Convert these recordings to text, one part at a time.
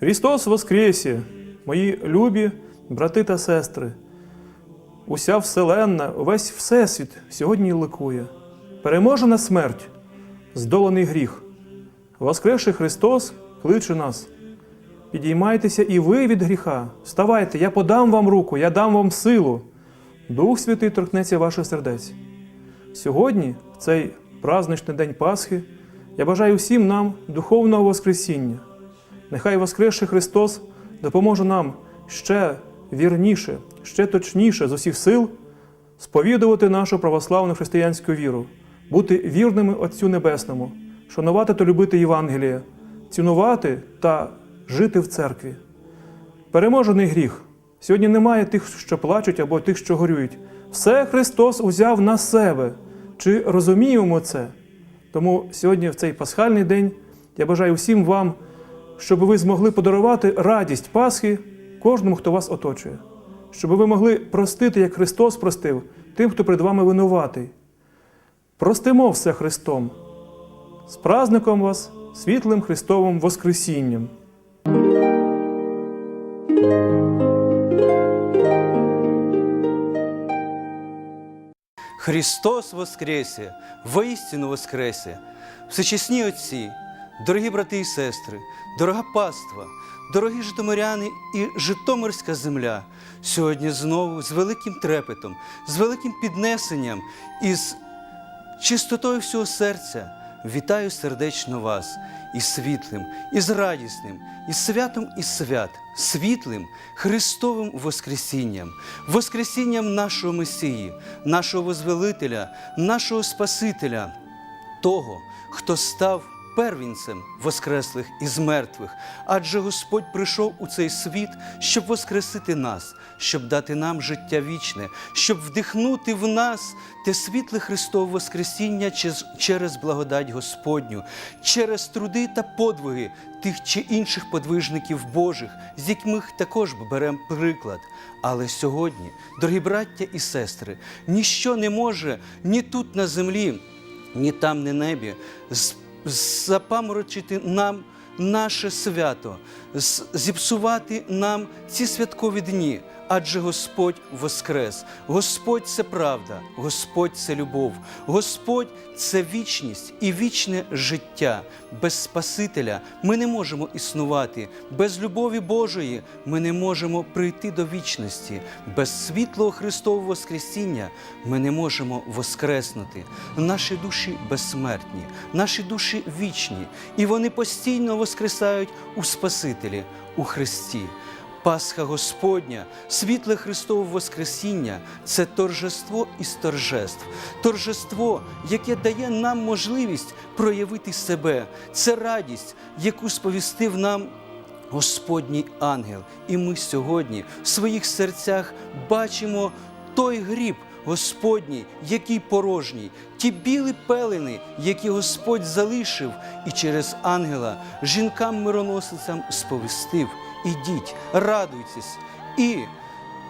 Христос Воскресе, мої любі брати та сестри. Уся вселенна, увесь Всесвіт сьогодні ликує. Переможена смерть, здоланий гріх. Воскресший Христос кличе нас. Підіймайтеся і ви від гріха. Вставайте, я подам вам руку, я дам вам силу. Дух Святий торкнеться ваших сердець. Сьогодні, в цей праздничний день Пасхи, я бажаю всім нам духовного Воскресіння. Нехай Воскресший Христос допоможе нам ще вірніше, ще точніше з усіх сил сповідувати нашу православну християнську віру, бути вірними Отцю Небесному, шанувати та любити Євангеліє, цінувати та жити в церкві. Переможений гріх. Сьогодні немає тих, що плачуть або тих, що горюють. Все Христос узяв на себе. Чи розуміємо це? Тому сьогодні, в цей пасхальний день, я бажаю всім вам, щоб ви змогли подарувати радість Пасхи кожному, хто вас оточує, щоб ви могли простити, як Христос простив, тим, хто перед вами винуватий. Простимо все Христом. З праздником вас, світлим Христовим Воскресінням! Христос Воскресе, воістину Воскресе! Всечесні Отці, дорогі брати і сестри, дорога паства, дорогі житомиряни і Житомирська земля, сьогодні знову з великим трепетом, з великим піднесенням і з чистотою всього серця вітаю сердечно вас із світлим, із радісним, із святом і свят, світлим Христовим Воскресінням, Воскресінням нашого Месії, нашого Возвелителя, нашого Спасителя, того, хто став первінцем воскреслих із мертвих, адже Господь прийшов у цей світ, щоб воскресити нас, щоб дати нам життя вічне, щоб вдихнути в нас те світле Христове Воскресіння через благодать Господню, через труди та подвиги тих чи інших подвижників Божих, з яких також беремо приклад. Але сьогодні, дорогі браття і сестри, ніщо не може ні тут на землі, ні там, ні небі, запаморочити нам наше свято, зіпсувати нам ці святкові дні. Адже Господь воскрес, Господь це правда, Господь це любов, Господь це вічність і вічне життя. Без Спасителя ми не можемо існувати, без любові Божої ми не можемо прийти до вічності, без світлого Христового Воскресіння ми не можемо воскреснути. Наші душі безсмертні, наші душі вічні, і вони постійно воскресають у Спасителі, у Христі. Пасха Господня, світле Христове Воскресіння це торжество із торжеств, торжество, яке дає нам можливість проявити себе. Це радість, яку сповістив нам Господній ангел. І ми сьогодні в своїх серцях бачимо той гріб. Господній, який порожній, ті білі пелени, які Господь залишив, і через ангела жінкам-мироносицям сповістив. Ідіть, радуйтесь і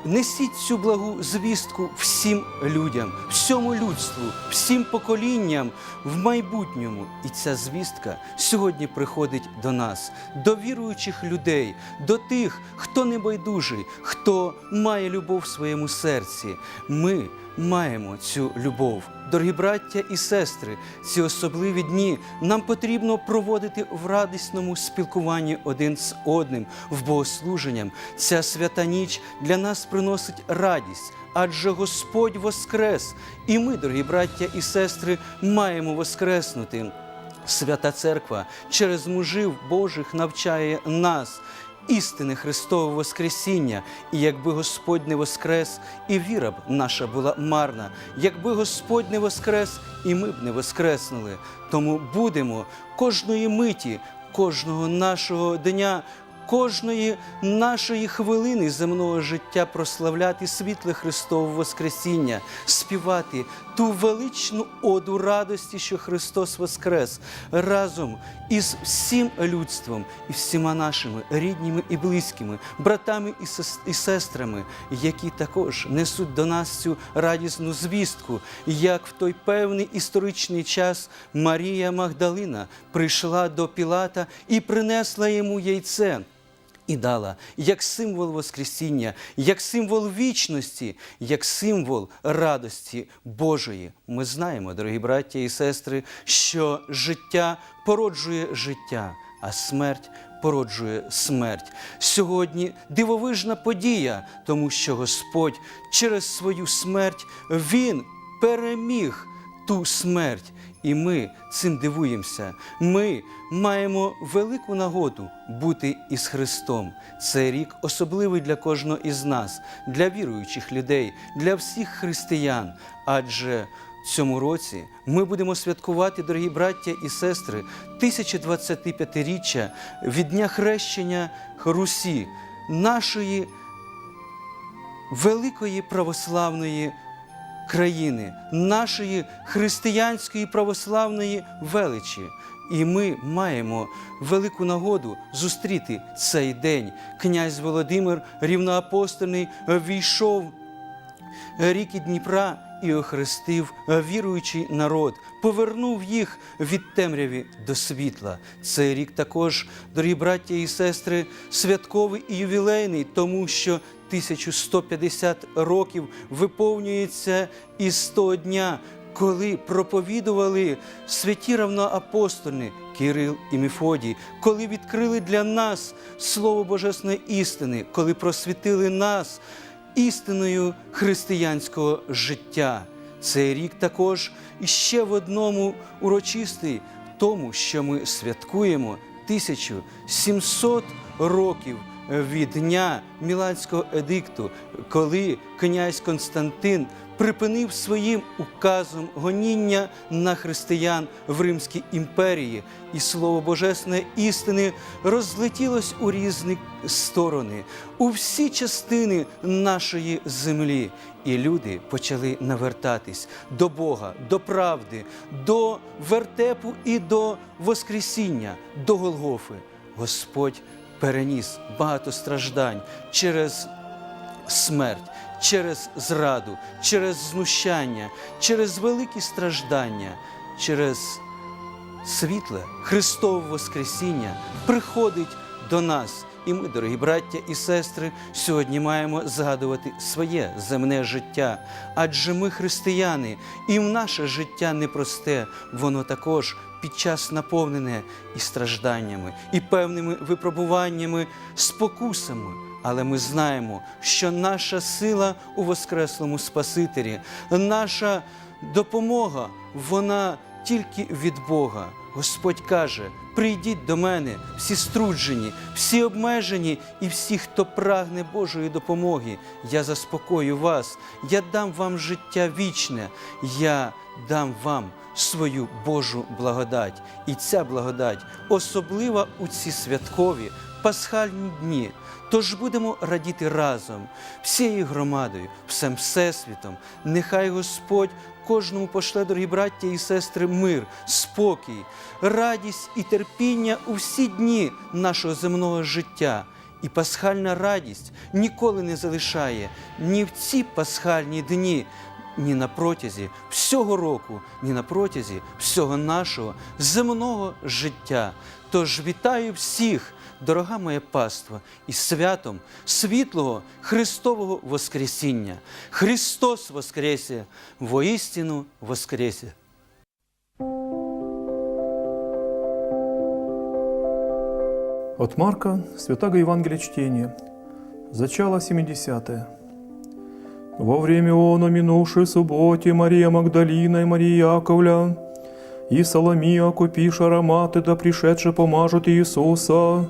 несіть цю благу звістку всім людям, всьому людству, всім поколінням в майбутньому. І ця звістка сьогодні приходить до нас, до віруючих людей, до тих, хто небайдужий, хто має любов в своєму серці. Ми маємо цю любов. Дорогі браття і сестри, ці особливі дні нам потрібно проводити в радісному спілкуванні один з одним, в богослуженням. Ця свята ніч для нас приносить радість, адже Господь воскрес, і ми, дорогі браття і сестри, маємо воскреснути. Свята Церква через мужів Божих навчає нас. Істини Христового Воскресіння, і якби Господь не воскрес, і віра б наша була марна, якби Господь не воскрес, і ми б не воскреснули. Тому будемо кожної миті, кожного нашого дня, кожної нашої хвилини земного життя прославляти світле Христове Воскресіння, співати ту величну оду радості, що Христос Воскрес разом із всім людством і всіма нашими рідними і близькими, братами і сестрами, які також несуть до нас цю радісну звістку, як в той певний історичний час Марія Магдалина прийшла до Пілата і принесла йому яйце. І дала як символ Воскресіння, як символ вічності, як символ радості Божої. Ми знаємо, дорогі браття і сестри, що життя породжує життя, а смерть породжує смерть. Сьогодні дивовижна подія, тому що Господь через свою смерть Він переміг ту смерть. І ми цим дивуємося. Ми маємо велику нагоду бути із Христом. Цей рік особливий для кожного із нас, для віруючих людей, для всіх християн. Адже в цьому році ми будемо святкувати, дорогі браття і сестри, 1025-річчя від дня хрещення Русі, нашої великої православної країни, нашої християнської православної величі. І ми маємо велику нагоду зустріти цей день. Князь Володимир рівноапостольний війшов ріки Дніпра і охрестив віруючий народ, повернув їх від темряві до світла. Цей рік також, дорогі браття і сестри, святковий і ювілейний, тому що 1150 років виповнюється із того дня, коли проповідували святі равноапостольни Кирил і Мефодій, коли відкрили для нас Слово Божесної істини, коли просвітили нас істиною християнського життя. Цей рік також іще в одному урочистий тому, що ми святкуємо 1700 років від дня Міланського едикту, коли князь Константин припинив своїм указом гоніння на християн в Римській імперії, і слово Божесної істини розлетілось у різні сторони, у всі частини нашої землі. І люди почали навертатись до Бога, до правди, до вертепу і до Воскресіння, до Голгофи. Господь переніс багато страждань через смерть, через зраду, через знущання, через великі страждання, через світле Христове Воскресіння приходить до нас. І ми, дорогі браття і сестри, сьогодні маємо згадувати своє земне життя. Адже ми християни, і в наше життя непросте, воно також під час наповнене і стражданнями, і певними випробуваннями, спокусами. Але ми знаємо, що наша сила у Воскреслому Спасителі, наша допомога, вона тільки від Бога. Господь каже: прийдіть до мене, всі струджені, всі обмежені і всі, хто прагне Божої допомоги. Я заспокою вас, я дам вам життя вічне, я дам вам свою Божу благодать. І ця благодать особлива у ці святкові пасхальні дні. Тож будемо радіти разом, всією громадою, всем всесвітом. Нехай Господь кожному пошле, дорогі браття і сестри, мир, спокій, радість і терпіння у всі дні нашого земного життя. І пасхальна радість ніколи не залишає ні в ці пасхальні дні, ні на протязі всього року, ні на протязі всього нашого земного життя. Тож вітаю всіх, дорога моя паства, із святом світлого Христового Воскресіння. Христос Воскресе, воістину Воскресе! От Марка, Святого Евангелия чтения. Зачало 70 -е. Во время оно минувшей субботе Мария Магдалина и Мария Яковля и Соломия, купишь ароматы, да пришедшие помажут Иисуса,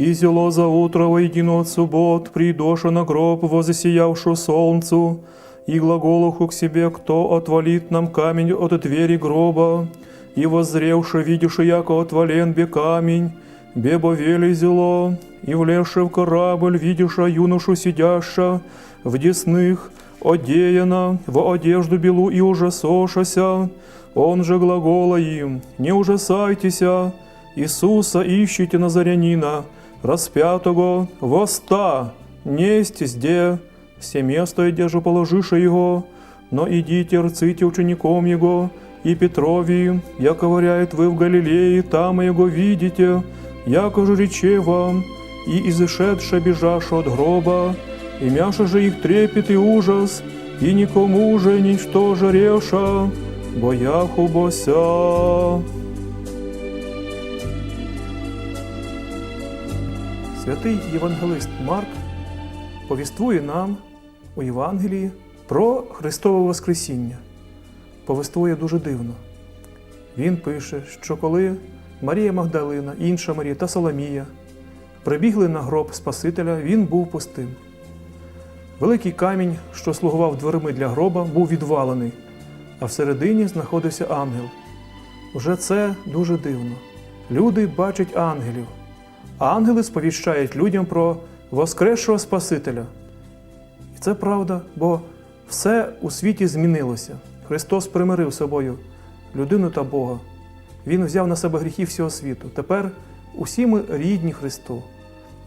и зело за утро воедино от суббот, придоша на гроб, возосиявшу солнцу, и глаголуху к себе, кто отвалит нам камень от двери гроба, и воззревши, видишь, яко отвален бе камень, бебо вели зело, и влезши в корабль, видиша юношу сидяща в десных, одеяна в одежду белу и ужасошася, он же глагола им, не ужасайтеся, Иисуса ищите Назарянина, распятого, воста, несть зде, все место, где же положиша его, но идите, рците учеником его, и Петрови, яко говоряет вы в Галилее, там его видите, яко же рече вам, и изышедше бежаша от гроба, и мяша же их трепет и ужас, и никому же ничто же реша, бояху бося. Святий євангелист Марк повіствує нам у Євангелії про Христове Воскресіння. Повествує дуже дивно. Він пише, що коли Марія Магдалина, інша Марія та Соломія прибігли на гроб Спасителя, він був пустим. Великий камінь, що слугував дверми для гроба, був відвалений, а всередині знаходився ангел. Уже це дуже дивно. Люди бачать ангелів, а ангели сповіщають людям про Воскресшого Спасителя. І це правда, бо все у світі змінилося. Христос примирив собою людину та Бога. Він взяв на себе гріхи всього світу. Тепер усі ми рідні Христу.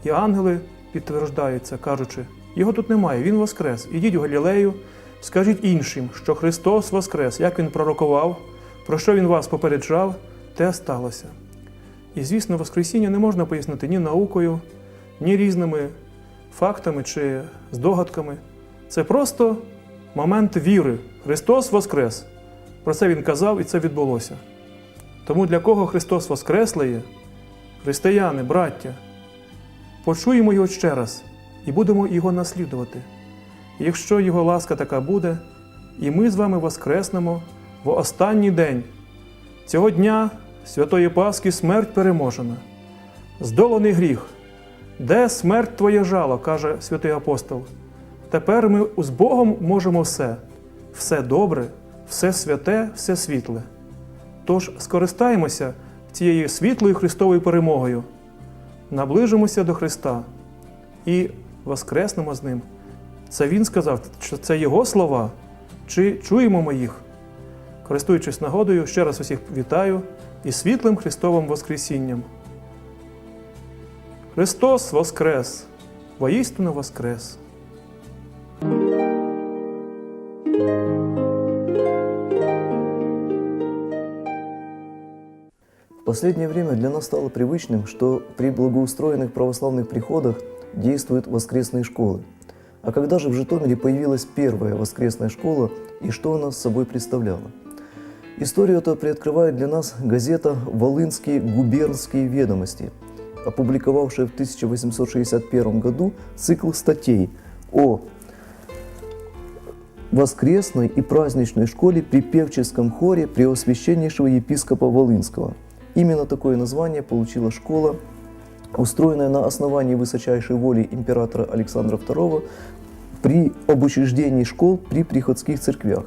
І ангели підтверждають це, кажучи, його тут немає, Він воскрес. Ідіть у Галілею, скажіть іншим, що Христос воскрес, як Він пророкував, про що Він вас попереджав, те сталося. І, звісно, Воскресіння не можна пояснити ні наукою, ні різними фактами чи здогадками. Це просто момент віри. Христос Воскрес. Про це Він казав і це відбулося. Тому для кого Христос Воскреслий, християни, браття, почуємо його ще раз і будемо його наслідувати. Якщо його ласка така буде, і ми з вами воскреснемо в останній день цього дня Святої Пасхи смерть переможена, здоланий гріх. Де смерть твоє жало, каже святий апостол. Тепер ми з Богом можемо все, все добре, все святе, все світле. Тож скористаємося цією світлою Христовою перемогою, наближимося до Христа і воскреснемо з Ним. Це Він сказав, що це Його слова, чи чуємо ми їх? Користуючись нагодою, ще раз усіх вітаю і світлим Христовим Воскресінням. Христос Воскрес! Воістину Воскрес! В последнее время для нас стало привычным, что при благоустроенных православных приходах действуют воскресные школы. А когда же в Житомире появилась первая воскресная школа и что она с собой представляла? Историю эту приоткрывает для нас газета «Волынские губернские ведомости», опубликовавшая в 1861 году цикл статей о воскресной и праздничной школе при певческом хоре Преосвященнейшего епископа Волынского. Именно такое название получила школа, устроенная на основании высочайшей воли императора Александра II при об учреждении школ при приходских церквях.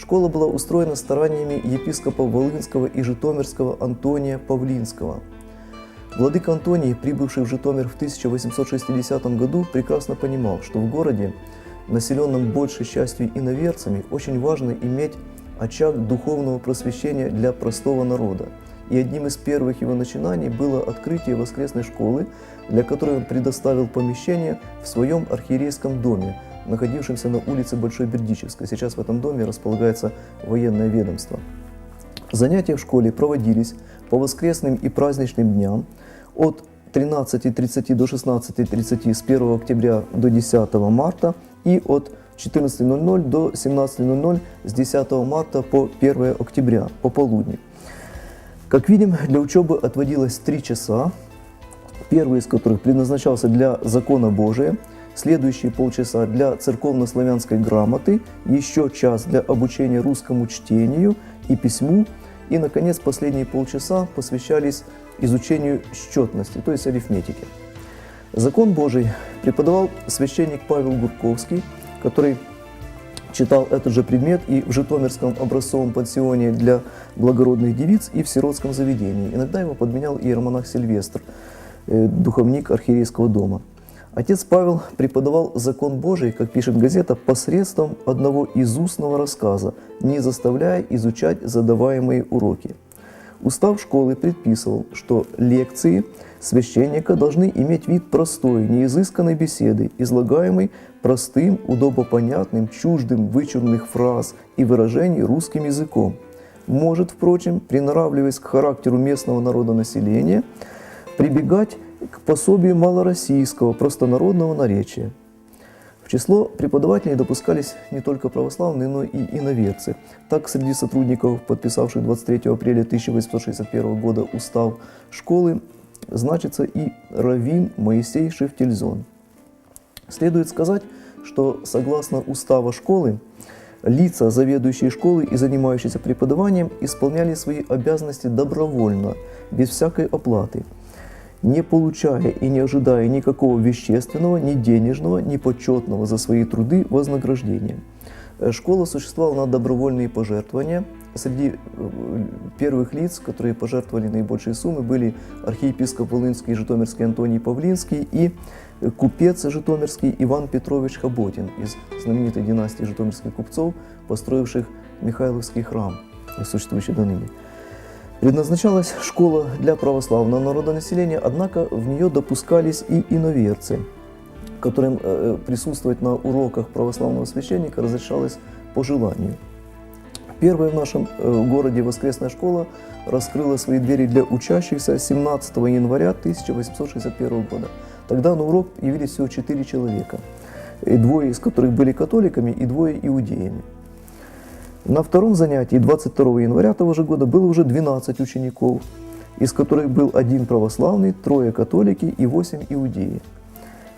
Школа была устроена стараниями епископа Волынского и Житомирского Антония Павлинского. Владыка Антоний, прибывший в Житомир в 1860 году, прекрасно понимал, что в городе, населенном большей частью иноверцами, очень важно иметь очаг духовного просвещения для простого народа. И одним из первых его начинаний было открытие воскресной школы, для которой он предоставил помещение в своем архиерейском доме, находившемся на улице Большой Бердичевской. Сейчас в этом доме располагается военное ведомство. Занятия в школе проводились по воскресным и праздничным дням от 13.30 до 16.30 с 1 октября до 10 марта и от 14.00 до 17.00 с 10 марта по 1 октября по полудню. Как видим, для учебы отводилось три часа, первый из которых предназначался для закона Божия, следующие полчаса для церковно-славянской грамоты, еще час для обучения русскому чтению и письму, и, наконец, последние полчаса посвящались изучению счетности, то есть арифметики. Закон Божий преподавал священник Павел Гурковский, который читал этот же предмет и в Житомирском образцовом пансионе для благородных девиц, и в сиротском заведении. Иногда его подменял иеромонах Сильвестр. э, духовник архиерейского дома. Отец Павел преподавал закон Божий, как пишет газета, посредством одного изустного рассказа, не заставляя изучать задаваемые уроки. Устав школы предписывал, что лекции священника должны иметь вид простой, неизысканной беседы, излагаемой простым, удобопонятным, чуждым вычурных фраз и выражений русским языком. Может, впрочем, приноравливаясь к характеру местного народонаселения, прибегать к пособию малороссийского, простонародного наречия. В число преподавателей допускались не только православные, но и иноверцы. Так, среди сотрудников, подписавших 23 апреля 1861 года устав школы, значится и Равин Моисей Шефтельзон. Следует сказать, что согласно устава школы, лица, заведующие школой и занимающиеся преподаванием, исполняли свои обязанности добровольно, без всякой оплаты, не получая и не ожидая никакого вещественного, ни денежного, ни почетного за свои труды вознаграждения. Э, Школа существовала на добровольные пожертвования. Среди э, первых лиц, которые пожертвовали наибольшие суммы, были архиепископ Волынский и Житомирский Антоний Павлинский и э, купец Житомирский Иван Петрович Хаботин из знаменитой династии житомирских купцов, построивших Михайловский храм, существующий до ныне. Предназначалась школа для православного народонаселения, однако в нее допускались и иноверцы, которым э, присутствовать на уроках православного священника разрешалось по желанию. Первая в нашем э, городе воскресная школа раскрыла свои двери для учащихся 17 января 1861 года. Тогда на урок явились всего 4 человека, двое из которых были католиками и двое иудеями. На втором занятии 22 января того же года было уже 12 учеников, из которых был один православный, трое католики и 8 иудеи.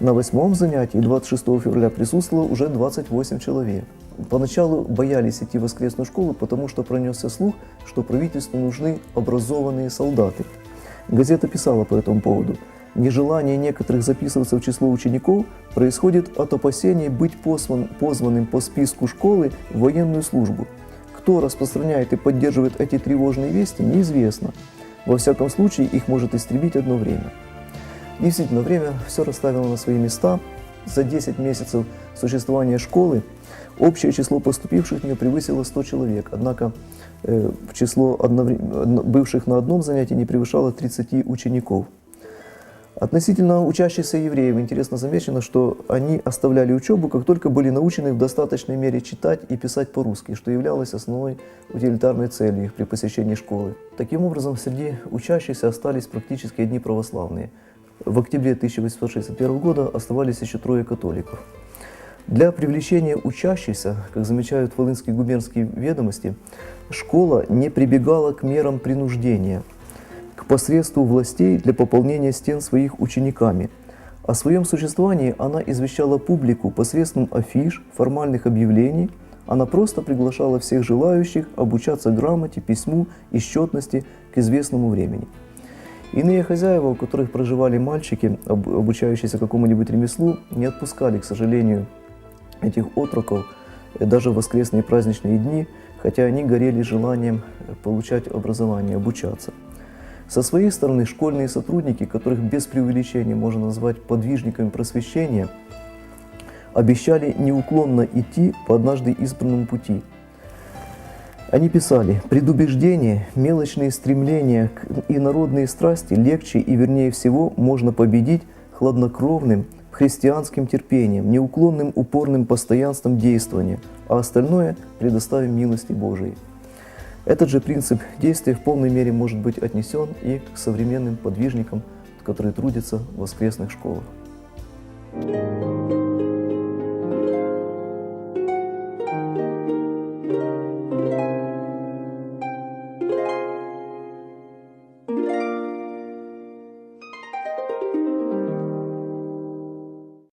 На восьмом занятии 26 февраля присутствовало уже 28 человек. Поначалу боялись идти в воскресную школу, потому что пронесся слух, что правительству нужны образованные солдаты. Газета писала по этому поводу. Нежелание некоторых записываться в число учеников происходит от опасений быть позван- позванным по списку школы в военную службу. Кто распространяет и поддерживает эти тревожные вести, неизвестно. Во всяком случае, их может истребить одно время. Действительно, время все расставило на свои места. За 10 месяцев существования школы общее число поступивших в нее превысило 100 человек. Однако э, в число одновре- одно- бывших на одном занятии не превышало 30 учеников. Относительно учащихся евреев интересно замечено, что они оставляли учебу, как только были научены в достаточной мере читать и писать по-русски, что являлось основной утилитарной целью их при посещении школы. Таким образом, среди учащихся остались практически одни православные. В октябре 1861 года оставались еще трое католиков. Для привлечения учащихся, как замечают волынские губернские ведомости, школа не прибегала к мерам принуждения, посредству властей для пополнения стен своих учениками. О своем существовании она извещала публику посредством афиш, формальных объявлений, она просто приглашала всех желающих обучаться грамоте, письму и счетности к известному времени. Иные хозяева, у которых проживали мальчики, об- обучающиеся какому-нибудь ремеслу, не отпускали, к сожалению, этих отроков э, даже в воскресные праздничные дни, хотя они горели желанием э, получать образование, обучаться. Со своей стороны, школьные сотрудники, которых без преувеличения можно назвать подвижниками просвещения, обещали неуклонно идти по однажды избранному пути. Они писали, предубеждение, мелочные стремления и народные страсти легче и вернее всего можно победить хладнокровным христианским терпением, неуклонным упорным постоянством действования, а остальное предоставим милости Божией. Этот же принцип действия в полной мере может быть отнесен и к современным подвижникам, которые трудятся в воскресных школах.